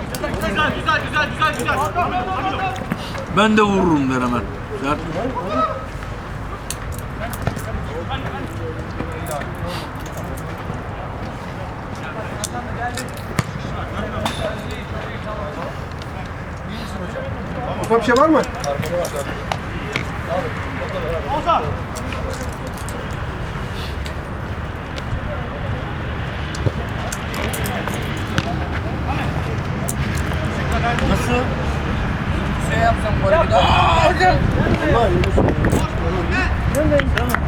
Güzel güzel güzel güzel güzel. Ben de vururum der hemen. Sert. Ufak bir şey var mı? Ozan. Nasıl? Şey yapsam böyle bir daha. Allah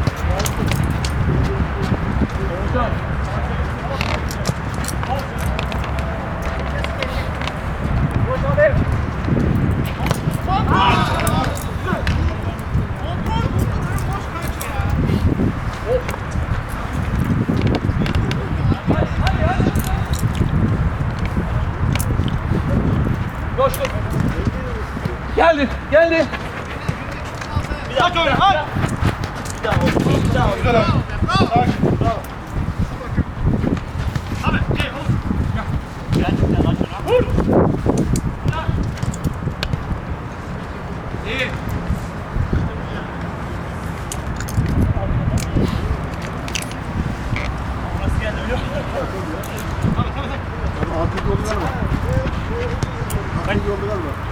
Geldi geldi. Bir daha öyle ha. Abi, şey, oğlum. Gel. Gel, aç şunu. Vur. İyi. Tabii tabii tabii. Artık yoldu galiba. Artık yoldu galiba.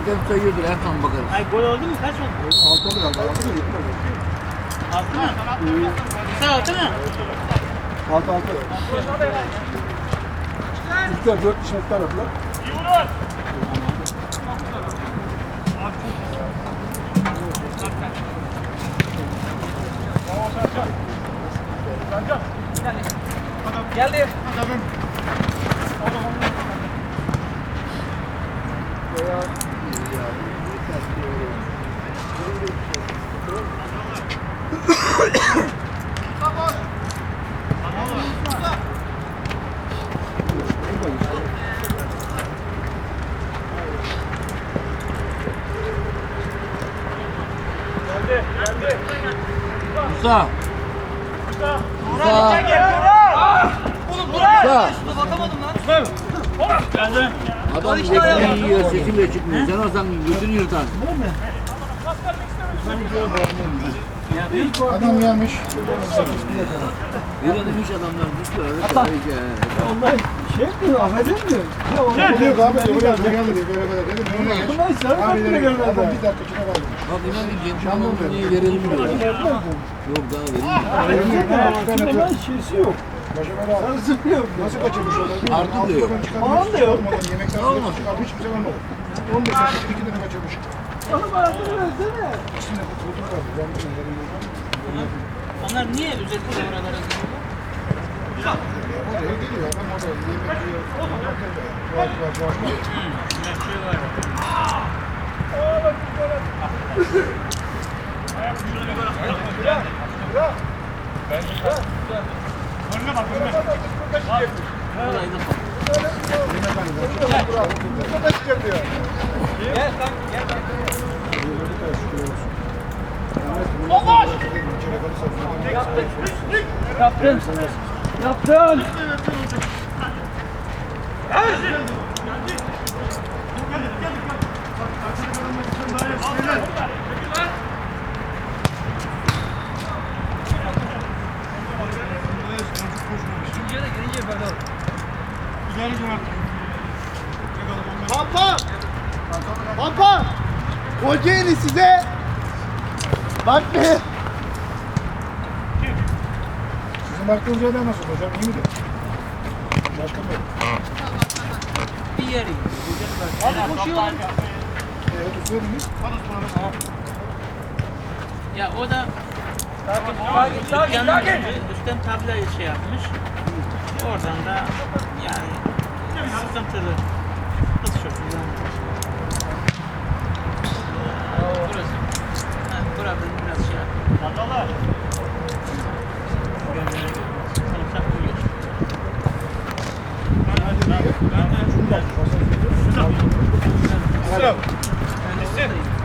Hakem sayıyordur Erkan bakarız. Ay gol oldu mu? Kaç oldu? Altı oldu galiba. Altı mı? Altı mı? Sen altı mı? Altı altı. Üstler dört kişi üstler yaptılar. İyi vurun. Geldi. Geldi. Geldi. Musa. Musa. Musa. Musa. Bakamadım lan. Geldi. Adam ekmeği yiyor, sesi bile çıkmıyor. Sen olsan götünü yırtar. Adam gelmiş. Yürü demiş adamlar düştü. Onlar şey yapmıyor, affedemiyor. Ya onlar diyor ki abi diyor, buraya geldi diyor, böyle böyle dedi. Böyle geç. Bunlar sarı Abi farklı dedi, görmezler. adam bir dakika içine kaldı. Bak inan diyeceğim. Şanlı niye verelim diyorlar. Yok daha verelim. Hemen şeysi yok. Sarısı yok. Nasıl kaçırmış onu? Artı da yok. Falan da yok. Yemekten sonra çıkarmış şey olmadı. 15 dakika iki tane kaçırmış. Bana bana versene. İkisinde de tutup kaldı. Ben de benim yerim Onlar niye özellikle oralara yok. O da iyi değil ya. Adam orada yemek yiyor. Var var var. Önüne bak önüne. Gel sen gel. Bomboş! Yaptın. Yaptın. Pampa! Pampa! Kocaeli size bak ne? Sizin baktığınız yerden nasıl hocam? İyi midir? Başkan Bey. Bir yeri. Abi koşuyor. Ee, söylediniz. Ya o da Sakin sakin üstten tablayı şey yapmış. Oradan da yani sıkıntılı. Kız çok güzel. Burası. Ev aldı çıkmış